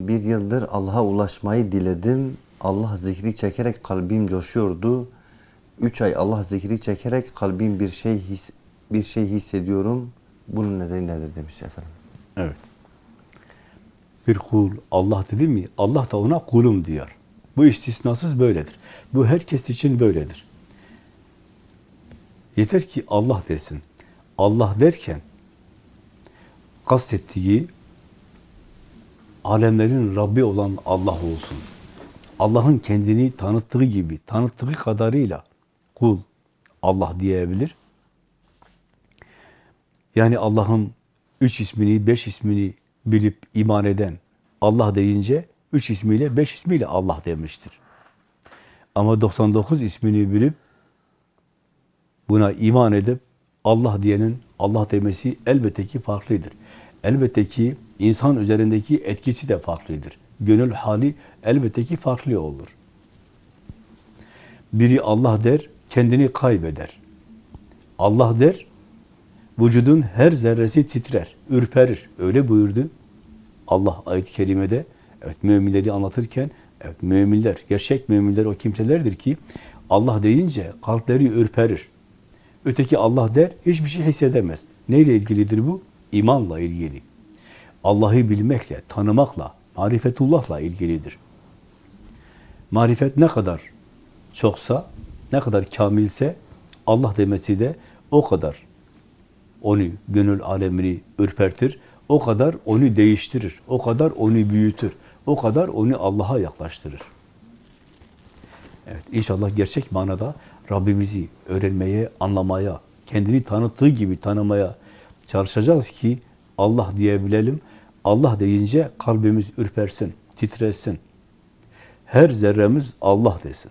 Bir yıldır Allah'a ulaşmayı diledim. Allah zikri çekerek kalbim coşuyordu. Üç ay Allah zikri çekerek kalbim bir şey his, bir şey hissediyorum. Bunun nedeni nedir demiş efendim. Evet. Bir kul Allah dedi mi Allah da ona kulum diyor. Bu istisnasız böyledir. Bu herkes için böyledir. Yeter ki Allah desin. Allah derken kastettiği alemlerin Rabbi olan Allah olsun. Allah'ın kendini tanıttığı gibi, tanıttığı kadarıyla kul Allah diyebilir. Yani Allah'ın üç ismini, beş ismini bilip iman eden Allah deyince üç ismiyle, beş ismiyle Allah demiştir. Ama 99 ismini bilip buna iman edip Allah diyenin Allah demesi elbette ki farklıdır. Elbette ki insan üzerindeki etkisi de farklıdır. Gönül hali elbette ki farklı olur. Biri Allah der, kendini kaybeder. Allah der, vücudun her zerresi titrer, ürperir. Öyle buyurdu Allah ayet-i kerimede. Evet müminleri anlatırken, evet müminler, gerçek müminler o kimselerdir ki Allah deyince kalpleri ürperir. Öteki Allah der, hiçbir şey hissedemez. Neyle ilgilidir bu? İmanla ilgili. Allah'ı bilmekle, tanımakla, marifetullahla ilgilidir. Marifet ne kadar çoksa, ne kadar kamilse Allah demesi de o kadar onu gönül alemini ürpertir, o kadar onu değiştirir, o kadar onu büyütür, o kadar onu Allah'a yaklaştırır. Evet, inşallah gerçek manada Rabbimizi öğrenmeye, anlamaya, kendini tanıttığı gibi tanımaya çalışacağız ki Allah diyebilelim. Allah deyince kalbimiz ürpersin, titresin. Her zerremiz Allah desin.